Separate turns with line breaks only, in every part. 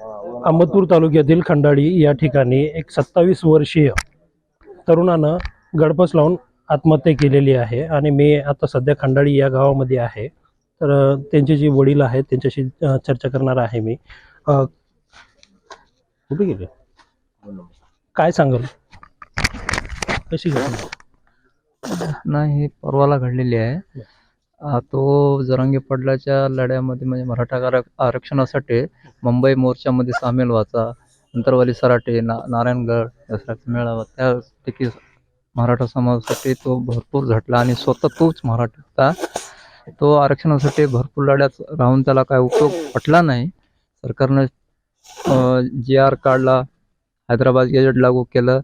अंबतूर तालुक्यातील खंडाळी या ठिकाणी एक सत्तावीस वर्षीय तरुणानं गडपस लावून आत्महत्या केलेली आहे आणि मी आता सध्या खंडाळी या गावामध्ये आहे. तर त्यांचे जे वडील आहेत त्यांच्याशी चर्चा करणार आहे मी. कुठे गेले? काय सांगाल? कशी घटना?
नाही परवाला घडलेली आहे. तो जरांगे पडलाच्या लढ्यामध्ये म्हणजे मराठा आरक- आरक्षणासाठी मुंबई मोर्चामध्ये सामील व्हायचा. नंतरवाली सराटे ना नारायणगड यासारखा मेळावा त्यापैकी मराठा समाजासाठी तो भरपूर झटला आणि स्वतः तोच मराठा होता. तो आरक्षणासाठी भरपूर लढ्यात राहून त्याला काय उपयोग पटला नाही. सरकारनं जी आर काढला हैदराबाद गेजेट लागू केलं.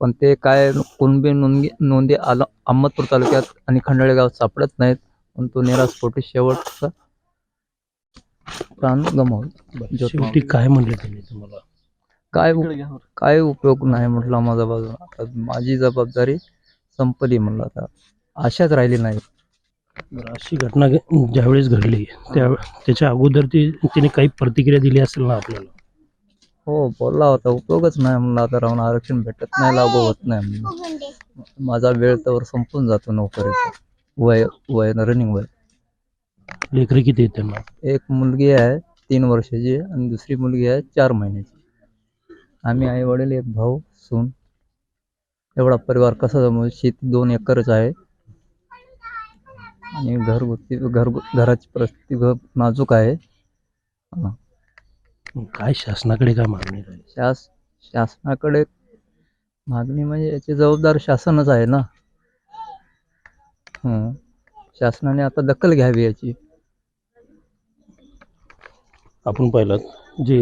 पण ते काय कुणबी नोंदी नोंदी आला अहमदपूर तालुक्यात आणि खंडाळे गावात सापडत नाहीत. पण तो निरास्फोटी शेवटचा प्राण गमावला. ज्योत
शेवटी काय म्हणले त्यांनी तुम्हाला?
काय काय उपयोग नाही म्हटलं माझा बाजू आता माझी जबाबदारी संपली म्हणलं आता. आशाच राहिली नाही.
बरं अशी घटना ज्यावेळेस घडली त्या त्याच्या अगोदर ती तिने काही प्रतिक्रिया दिली असेल ना आपल्याला?
हो बोलला होता उपयोगच नाही म्हणलं आता राहून आरक्षण भेटत नाही लागू होत नाही म्हणलं. माझा वेळ तर संपून जातो नोकरीचा. वय वय रनिंग वय.
लेकरी किती आहेत त्यांना?
एक मुलगी आहे तीन वर्षाची आणि दुसरी मुलगी आहे चार महिन्याची. आम्ही आई वडील एक भाऊ सून. एवढा परिवार कसा जमवू शेती दोन एकरच आहे. आणि घरगुती घर घराची परिस्थिती घ नाजूक आहे.
काय शासनाकडे काय मागणी राहील?
शास शासनाकडे मागणी म्हणजे याची जबाबदार शासनच आहे ना. हं. शासनाने आता दखल घ्यावी याची.
आपण पाहिलं जे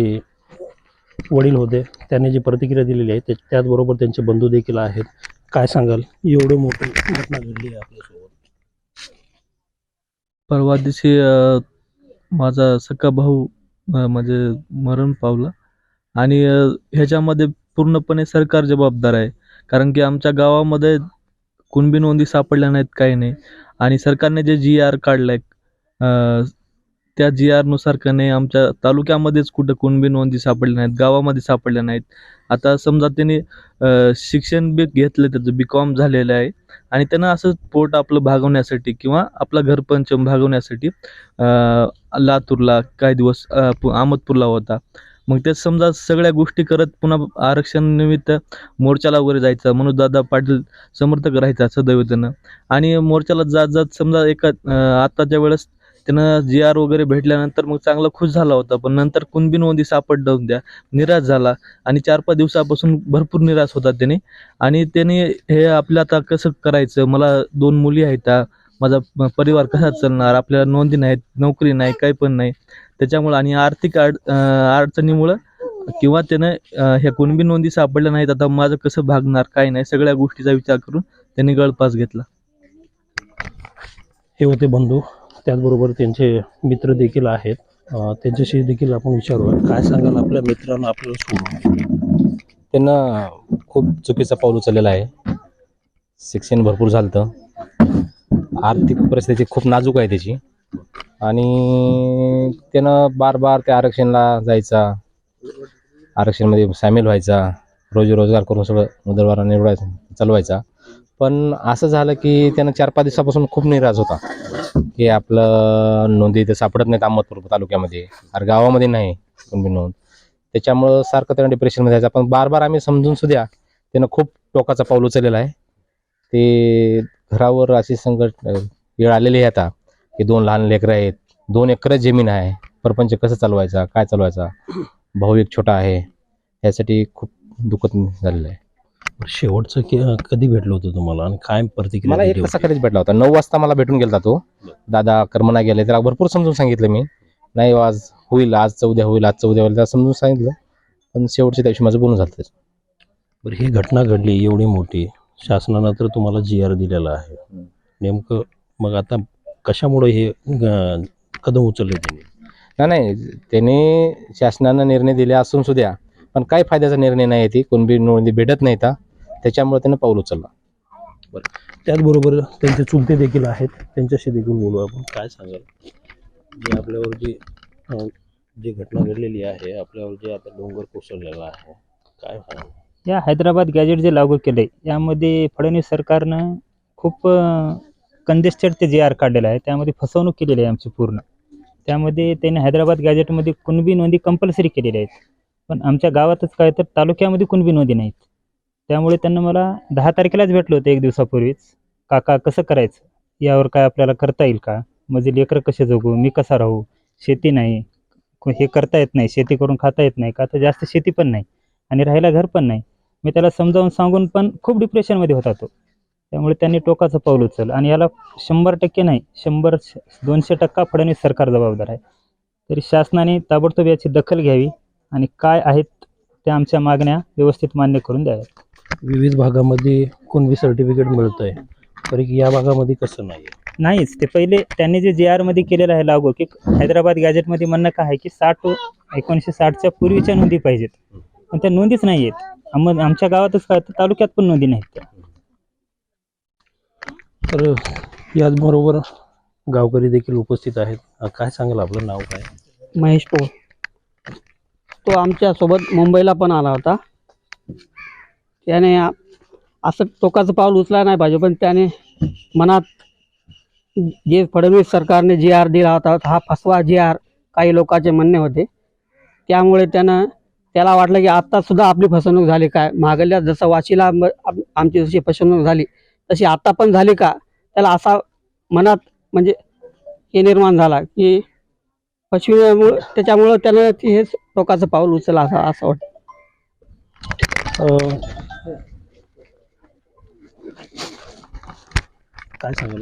वडील होते त्यांनी जी प्रतिक्रिया दिलेली आहे त्या- त्याचबरोबर त्यांचे बंधू देखील आहेत. काय सांगाल? एवढं मोठी घटना घडली आहे आपल्यासोबत.
परवा दिवशी अ, माझा सख्खा भाऊ म्हणजे मरण पावला. आणि ह्याच्यामध्ये पूर्णपणे सरकार जबाबदार आहे. कारण की आमच्या गावामध्ये कुणबी नोंदी सापडल्या नाहीत काही नाही. आणि सरकारने जे जी आर काढलंय त्या जी आरनुसार का नाही आमच्या तालुक्यामध्येच कुठं कुणबी नोंदी सापडल्या नाहीत गावामध्ये सापडल्या नाहीत. आता समजा त्यांनी शिक्षण बी घेतलं त्याचं बी कॉम झालेलं आहे. आणि त्यांना असं पोट आपलं भागवण्यासाठी किंवा आपला घरपंचम भागवण्यासाठी लातूरला काही दिवस अहमदपूरला होता. मग ते समजा सगळ्या गोष्टी करत पुन्हा आरक्षण निमित्त मोर्चाला वगैरे जायचं. मनोजदादा पाटील समर्थक राहायचा सदैव त्यानं. आणि मोर्चाला जात जात समजा एका आत्ताच्या वेळेस त्यानं जी आर वगैरे भेटल्यानंतर मग चांगला खुश झाला होता. पण नंतर कुणबी नोंदी सापडल्या द्या निराश झाला. आणि चार पाच दिवसापासून भरपूर निराश होता त्याने. आणि त्याने हे आपलं आता कसं करायचं? मला दोन मुली आहेत. माझा परिवार कसा चालणार? आपल्याला नोंदी नाहीत नोकरी नाही काही पण नाही. त्याच्यामुळं आणि आर्थिक अड अडचणीमुळं किंवा त्यानं ह्या कुणबी नोंदी सापडल्या नाहीत आता माझं कसं भागणार काय नाही सगळ्या गोष्टीचा विचार करून त्यांनी गळपास घेतला.
हे होते बंधू. त्याचबरोबर त्यांचे मित्र देखील आहेत. त्यांच्याशी देखील आपण विचारूया. काय सांगाल आपल्या मित्रांना आपल्याला सोडून
त्यांना खूप चुकीचं पाऊल उचललेलं आहे. शिक्षण भरपूर झालं होतं आर्थिक परिस्थिती खूप नाजूक आहे त्याची. आणि त्यानं बार बार त्या आरक्षणला जायचा. आरक्षणमध्ये सामील व्हायचा. रोजी रोजगार करून सगळं उदरवारा निवडायचा चालवायचा. पण असं झालं की त्यानं चार पाच दिवसापासून खूप निराश होता. की आपलं नोंदी इथे सापडत नाहीत अहमदपूर तालुक्यामध्ये. अरे गावामध्ये नाही कुणबी नोंद. त्याच्यामुळं सारखं त्यानं डिप्रेशनमध्ये जायचं. पण बार बार आम्ही समजून सुद्धा त्यानं खूप टोकाचा पाऊल उचललेला आहे. ते घरावर अशी संकट वेळ आलेली आहे आता की दोन लहान लेकरं आहेत दोन एकरच जमीन आहे परपंच कसं चालवायचा काय चालवायचा? भाऊ एक छोटा आहे यासाठी खूप दुःखद झालेलं आहे.
शेवटचं के- कधी भेटलं होतं तुम्हाला आणि काय प्रतिक्रिया
मला एक
दिली
तासा
होती?
खरीच भेटला होता. नऊ वाजता मला भेटून गेला तो. दादा कर्मना गेले त्याला भरपूर समजून सांगितलं मी. नाही आज होईल आजचं उद्या होईल आजचं उद्या होईल त्याला समजून सांगितलं. पण शेवटच्या दिवशी माझं बोलणं झालं त्याचं.
बरं ही घटना घडली एवढी मोठी. शासनानं तर तुम्हाला जी आर दिलेला आहे. नेमकं मग आता कशामुळे हे अं, कदम उचलले त्यांनी?
नाही नाही त्याने शासनानं निर्णय दिले असून सुद्धा पण काय फायद्याचा निर्णय नाही ती? कोणबी नोंदी भेटत नाही का त्याच्यामुळे त्यानं पाऊल उचलला.
त्याचबरोबर त्यांचे चुलते देखील आहेत. त्यांच्याशी देखील बोलू आपण. काय सांगाल? जे आपल्यावर जी अं, जी घटना घडलेली आहे आपल्यावर जे आता डोंगर कोसळलेला आहे काय सांगाल
या हैदराबाद गॅजेट जे लागू केले यामध्ये फडणवीस सरकारनं खूप कंजेस्टेड ते जे आर काढलेलं आहे त्यामध्ये फसवणूक केलेली आहे आमची पूर्ण. त्यामध्ये त्यांनी हैदराबाद गॅजेटमध्ये कुणबी नोंदी कंपल्सरी केलेल्या आहेत. पण आमच्या गावातच काय तर तालुक्यामध्ये कुणबी नोंदी नाहीत. त्यामुळे त्यांना मला दहा तारखेलाच भेटलं होतं एक दिवसापूर्वीच. काका कसं करायचं? यावर काय आपल्याला करता येईल का? म्हणजे लेकरं कसे जगू? मी कसा राहू? शेती नाही. हे करता येत नाही. शेती करून खाता येत नाही. का? तर जास्त शेती पण नाही. आणि राहायला घर पण नाही. मी त्याला समजावून सांगून पण खूप डिप्रेशनमध्ये होता तो. त्यामुळे त्यांनी टोकाचं पाऊल उचललं. आणि याला शंभर टक्के नाही शंभर दोनशे टक्का फडणवीस सरकार जबाबदार आहे. तरी शासनाने ताबडतोब याची दखल घ्यावी आणि काय आहेत त्या आमच्या मागण्या व्यवस्थित मान्य करून द्याव्यात.
विविध भागामध्ये कुणबी सर्टिफिकेट मिळतंय. तरी या भागामध्ये कसं नाही?
नाहीच. ते पहिले त्यांनी जे जे आरमध्ये केलेलं आहे लागू की हैदराबाद गॅजेटमध्ये म्हणणं काय आहे की साठ एकोणीसशे साठच्या पूर्वीच्या नोंदी पाहिजेत. पण त्या नोंदीच नाही आहेत आम आमच्या गावातच काय तर तालुक्यात पण नोंदी नाहीत. त्या
तर याचबरोबर गावकरी देखील उपस्थित आहेत. अं, काय सांगाल आपलं नाव काय?
महेश पोळ तो आमच्यासोबत मुंबईला पण आला होता. त्याने आ- असं टोकाचं पाऊल उचला नाही पाहिजे पण त्याने मनात जे फडणवीस सरकारने जी आर दिला होता हा फसवा जी आर काही लोकांचे म्हणणे होते. त्यामुळे त्यानं त्याला वाटलं की आत्तासुद्धा आपली फसवणूक झाली काय? मागल्या जसं वाशीला आमची जशी फसवणूक झाली तशी आता पण झाली का? त्याला असा मनात म्हणजे हे निर्माण झाला की पशुमुळे त्याच्यामुळं त्यानं ते हे टोकाचं पाऊल उचललं असं असं वाटतं.
काय सांगाल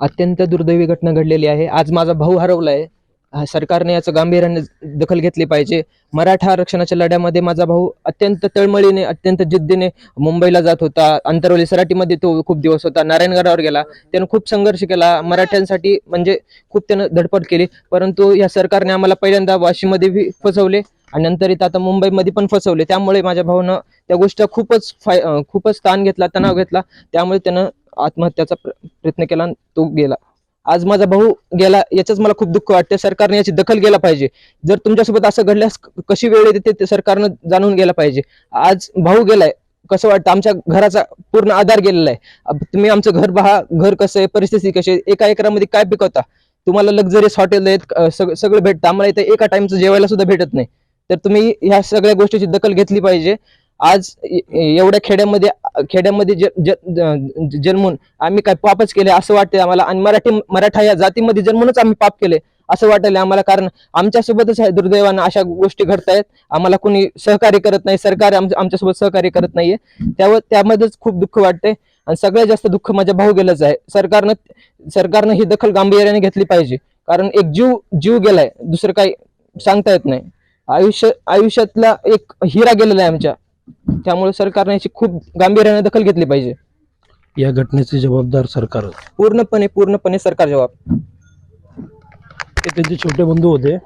अत्यंत दुर्दैवी घटना घडलेली आहे. आज माझा भाऊ हरवला आहे हा, सरकारने याचं गांभीर्याने दखल घेतली पाहिजे. मराठा आरक्षणाच्या लढ्यामध्ये माझा भाऊ अत्यंत तळमळीने अत्यंत जिद्दीने मुंबईला जात होता. अंतरवली सराटीमध्ये तो खूप दिवस होता. नारायणगडावर गेला. त्यानं खूप संघर्ष केला. मराठ्यांसाठी म्हणजे खूप त्यानं धडपड केली. परंतु या सरकारने आम्हाला पहिल्यांदा वाशीमध्ये फसवले आणि नंतर इथं आता मुंबईमध्ये पण फसवले. त्यामुळे माझ्या भाऊनं त्या गोष्टी खूपच फाय खूपच ताण घेतला तणाव घेतला. त्यामुळे त्यानं आत्महत्याचा प्रयत्न केला आणि तो गेला. आज माझा भाऊ गेला याचंच मला खूप दुःख वाटतं सरकारने याची दखल घ्यायला पाहिजे. जर तुमच्यासोबत असं घडल्यास कशी वेळ येते ते सरकारनं जाणून घ्यायला पाहिजे. आज भाऊ गेलाय कसं वाटतं? आमच्या घराचा पूर्ण आधार गेलेला आहे. तुम्ही आमचं घर पहा घर कसं आहे परिस्थिती कशी आहे एका एकरामध्ये काय पिकवता? तुम्हाला लक्झरियस हॉटेल आहेत सग- सगळं भेटतं. आम्हाला इथे एका टाइमचं जेवायला सुद्धा भेटत नाही. तर तुम्ही ह्या सगळ्या गोष्टीची दखल घेतली पाहिजे. आज एवढ्या खेड्यामध्ये खेड्यामध्ये ज- ज- जन्मून आम्ही काय पापच केले असं वाटते आम्हाला. आणि मराठी मराठा या जातीमध्ये जन्मूनच आम्ही पाप केले असं वाटलं आम्हाला. कारण आमच्यासोबतच आहे दुर्दैवानं अशा गोष्टी घडतायत. आम्हाला कोणी सहकार्य करत नाही. सरकार आमच्यासोबत सहकार्य करत नाहीये. त्यावर त्यामध्येच खूप दुःख वाटते आणि सगळ्यात जास्त दुःख माझ्या भाऊ गेलंच आहे. सरकारनं सरकारनं ही दखल गांभीर्याने घेतली पाहिजे. कारण एक जीव जीव गेलाय. दुसरं काही सांगता येत नाही. आयुष्य आयुष्यातला एक हिरा गेलेला आहे आमच्या. त्यामुळे सरकारने याची खूप गांभीर्याने दखल घेतली पाहिजे.
या घटनेची जबाबदार सरकार
पूर्णपणे पूर्णपणे सरकार जबाब.
ते त्यांचे छोटे बंधू होते.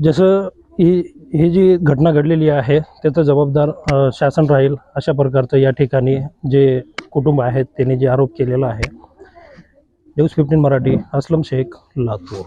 जसं ही ही जी घटना घडलेली आहे त्याचं जबाबदार अ, शासन राहील अशा प्रकारचं या ठिकाणी जे कुटुंब आहेत त्यांनी जे आरोप केलेला आहे. News fifteen Marathi Aslam Shaikh Latur.